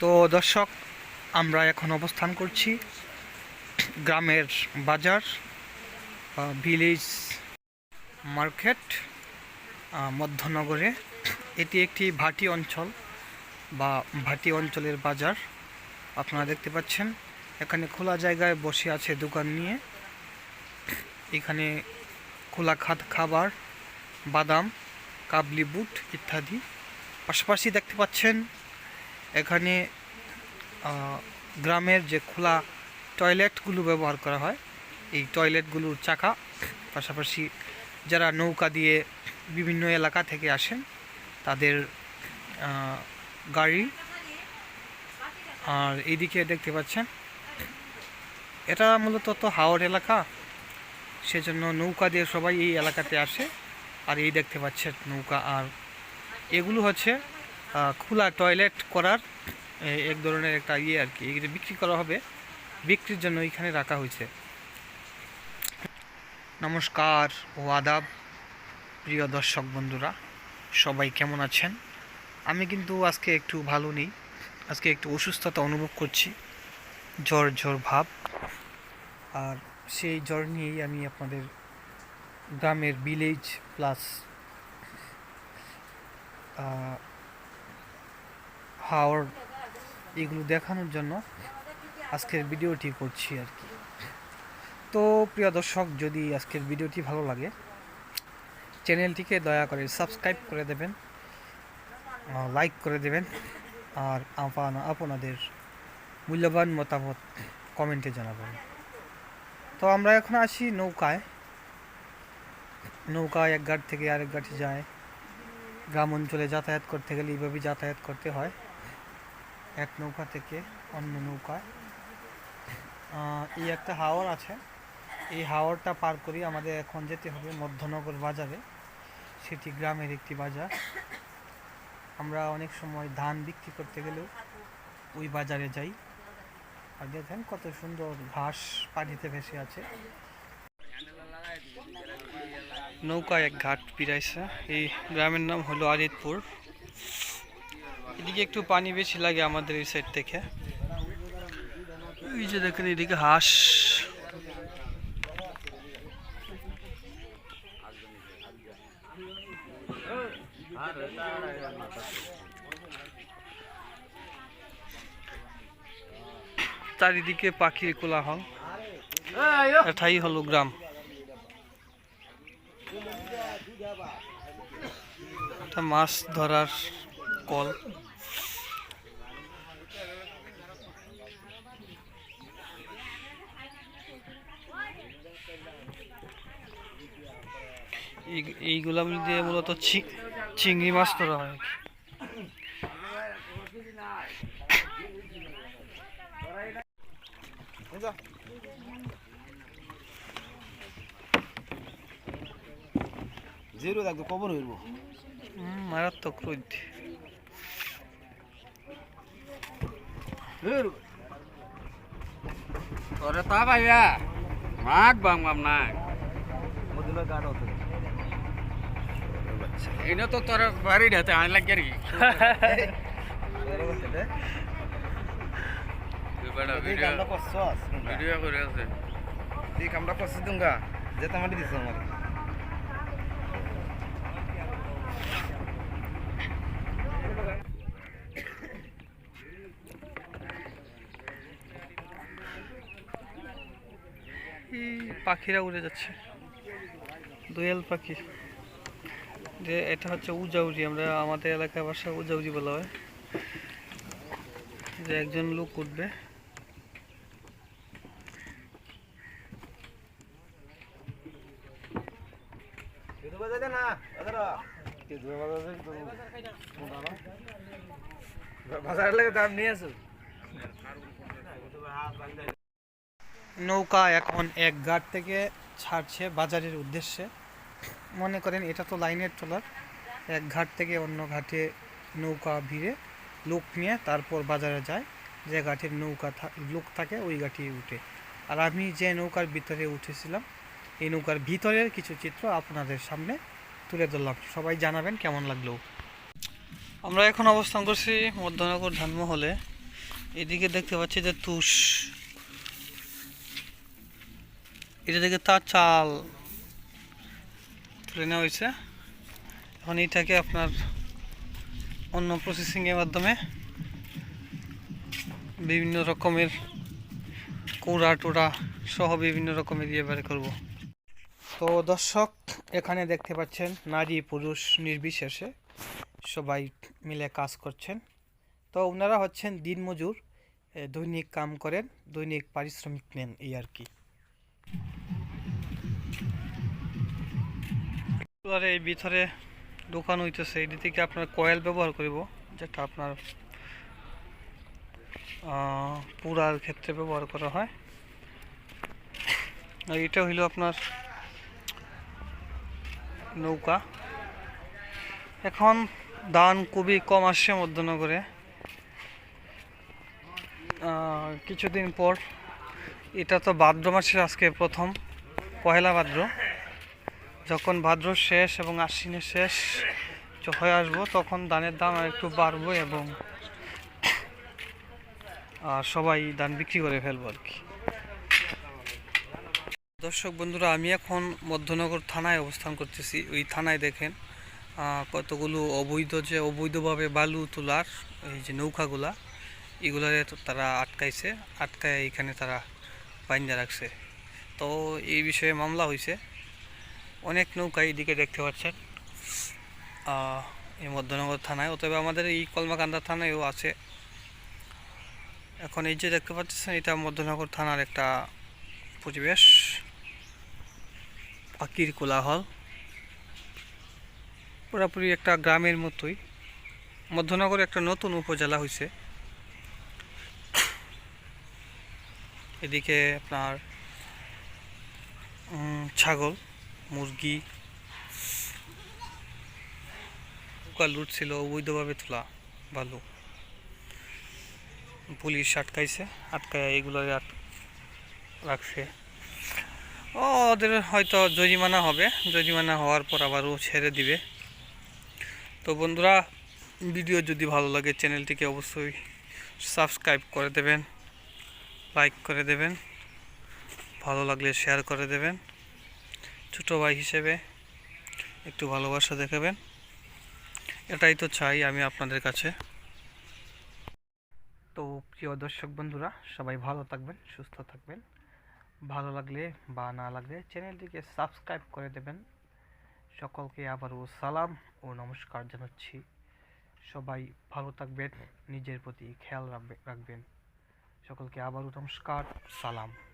তো দর্শক, আমরা এখন অবস্থান করছি গ্রামের বাজার ভিলেজ মার্কেট মধ্যনগরে। এটি একটি ভাটি অঞ্চল বা ভাটি অঞ্চলের বাজার। আপনারা দেখতে পাচ্ছেন, এখানে খোলা জায়গায় বসে আছে দোকান নিয়ে। এখানে খোলা খাত খাবার, বাদাম, কাবলি বুট ইত্যাদি। পাশাপাশি দেখতে পাচ্ছেন এখানে গ্রামের যে খোলা টয়লেটগুলো ব্যবহার করা হয়, এই টয়লেটগুলোর চাকা, পাশাপাশি যারা নৌকা দিয়ে বিভিন্ন এলাকা থেকে আসেন, তাদের গাড়ি। আর এইদিকে দেখতে পাচ্ছেন, এটা মূলত তো হাওড় এলাকা, সেজন্য নৌকা দিয়ে সবাই এই এলাকাতে আসে। আর এই দেখতে পাচ্ছেন নৌকা, আর এগুলো হচ্ছে খোলা টয়লেট করার এক ধরনের একটা ইয়ে আর কি। এগুলো বিক্রি করা হবে, বিক্রির জন্য এখানে রাখা হয়েছে। নমস্কার ও আদাব, প্রিয় দর্শক বন্ধুরা, সবাই কেমন আছেন? আমি কিন্তু আজকে একটু ভালো নেই, আজকে একটু অসুস্থতা অনুভব করছি, জ্বর জ্বর ভাব, আর সেই জ্বর নিয়েই আমি আপনাদের গ্রামের ভিলেজ প্লাস হাওড় এগুলো দেখানোর জন্য আজকের ভিডিওটি করছি আর কি। তো প্রিয় দর্শক, যদি আজকের ভিডিওটি ভালো লাগে, চ্যানেলটিকে দয়া করে সাবস্ক্রাইব করে দেবেন লাইক করে দেবেন, আর আপনা, আপনাদের মূল্যবান মতামত কমেন্টে জানাবেন। তো আমরা এখন আসি নৌকায়। নৌকায় এক ঘাট থেকে আরেক ঘাটে যায়। গ্রাম অঞ্চলে যাতায়াত করতে গেলে এইভাবে যাতায়াত করতে হয়। এক নৌকা থেকে অন্য নৌকায়। এই একটা হাওর আছে। এই হাওরটা পার করি আমাদের এখন যেতে হবে মধ্যনগর বাজারে। সেটি গ্রামের একটি বাজার। আমরা অনেক সময় ধান বিক্রি করতে গেলেও ওই বাজারে যাই। আর দেখেন কত সুন্দর ঘাস পানিতে ভেসে আছে। নৌকা এক ঘাট পিরাইছে এই গ্রামের নাম হলো আরিতপুর। এদিকে একটু পানি বেশি লাগে আমাদের এই সাইড থেকে। এই যে দেখেন এদিকে হাঁস। চারিদিকে পাখির কোলাহল। এটাই হলো গ্রাম। মাছ ধরার কল। এইগুলা দিয়ে মূলত চিংড়ি মাছ ধরা হয়। জিরো দেখো কবর হইব। মারাত্মক রোদ। তোরে তা ভাইয়া মাগ বাং বাম না মদিনা গাড় হতো তো তোর বাড়ি ঢাতে আইন লাগে রে ভিডিও করছ করে আছে করছিস দুঙ্গা যেতে মাটি দিছ আমার এই পাখিরা উড়ে যাচ্ছে দোয়েল পাখি যে এটা হচ্ছে উজাউরি আমরা আমাদের এলাকার ভাষা উজাউরি বলা হয়। যে একজন লোক উঠবে। বাজার নিয়ে নৌকা এখন এক ঘাট থেকে ছাড়ছে বাজারের উদ্দেশ্যে। মনে করেন এটা তো লাইনের ট্রলার। এক ঘাট থেকে অন্য ঘাটে নৌকা ভিড়ে লোক নিয়ে তারপর বাজারে যায়। যে ঘাটের নৌকা লোক থাকে, ওই ঘাটে উঠে। আর আমি যে নৌকার ভিতরে উঠেছিলাম, এই নৌকার ভিতরের কিছু চিত্র আপনাদের সামনে তুলে ধরলাম। সবাই জানাবেন কেমন লাগল। আমরা এখন অবস্থান করছি মধ্যনগর ধানমহলে। এদিকে দেখতে পাচ্ছি যে তুষ, এটা থেকে তার চাল। তুলে নেওয়া হয়েছে। এখন এটাকে আপনার অন্য প্রসেসিংয়ের মাধ্যমে বিভিন্ন রকমের কোড়া টোড়া সহ বিভিন্ন রকমের দিয়ে বের করব। তো দর্শক, এখানে দেখতে পাচ্ছেন, নারী পুরুষ নির্বিশেষে সবাই মিলে কাজ করছেন। তো ওনারা হচ্ছেন দিনমজুর দৈনিক কাম করেন, দৈনিক পারিশ্রমিক নেন এই আর কি। আর এই ভিতরে দোকান হইতেছে। এটি থেকে আপনার কয়েল ব্যবহার করব, যেটা আপনার পুরার ক্ষেত্রে ব্যবহার করা হয়। আর এটা হইল আপনার নৌকা। এখন দান খুবই কম আসছে মধ্যনগরে। কিছুদিন পর, এটা তো ভাদ্র মাসের আজকে প্রথম, পহেলা ভাদ্র। যখন ভাদ্র শেষ এবং আশ্বিনের শেষ হয়ে আসব তখন ধানের দাম আর একটু বাড়বো এবং আহ, সবাই ধান বিক্রি করে ফেলব আর কি। দর্শক বন্ধুরা আমি এখন মধ্যনগর থানায় অবস্থান করতেছি। ওই থানায় দেখেন কতগুলো অবৈধ যে অবৈধভাবে বালু তোলার এই যে নৌকাগুলা এগুলারে তারা আটকাইছে আটকায় এখানে তারা বাইন্দা রাখছে। তো এই বিষয়ে মামলা হয়েছে অনেক নৌকা এইদিকে দেখতে পাচ্ছেন। এই মধ্যনগর থানায়। অতএব আমাদের এই কলমাকান্দা থানায়ও আছে। এখন এই যে দেখতে পাচ্ছেন, এটা মধ্যনগর থানার একটা পরিবেশ। পাখির কোলাহল। পুরোপুরি একটা গ্রামের মতোই। মধ্যনগর একটা নতুন উপজেলা হয়েছে এদিকে আপনার ছাগল। মুরগি পোকা লুটছিল অবৈধভাবে তোলা ভালো। পুলিশ আটকাইছে আটকায় এগুলো রাখছে। ও, ওদের হয়তো জরিমানা হবে। জরিমানা হওয়ার পর আবারও ছেড়ে দিবে। তো বন্ধুরা, ভিডিও যদি ভালো লাগে, চ্যানেলটিকে অবশ্যই সাবস্ক্রাইব করে দেবেন, লাইক করে দেবেন, ভালো লাগলে শেয়ার করে দেবেন। ছোটো ভাই হিসেবে একটু ভালোবাসা দেখাবেন। এটাই তো চাই আমি আপনাদের কাছে। তো প্রিয় দর্শক বন্ধুরা, সবাই ভালো থাকবেন, সুস্থ থাকবেন। ভালো লাগলে বা না লাগলে চ্যানেলটিকে সাবস্ক্রাইব করে দেবেন। সকলকে আবারও সালাম ও নমস্কার জানাচ্ছি। সবাই ভালো থাকবেন, নিজের প্রতি খেয়াল রাখবে রাখবেন। সকলকে আবারও নমস্কার, সালাম।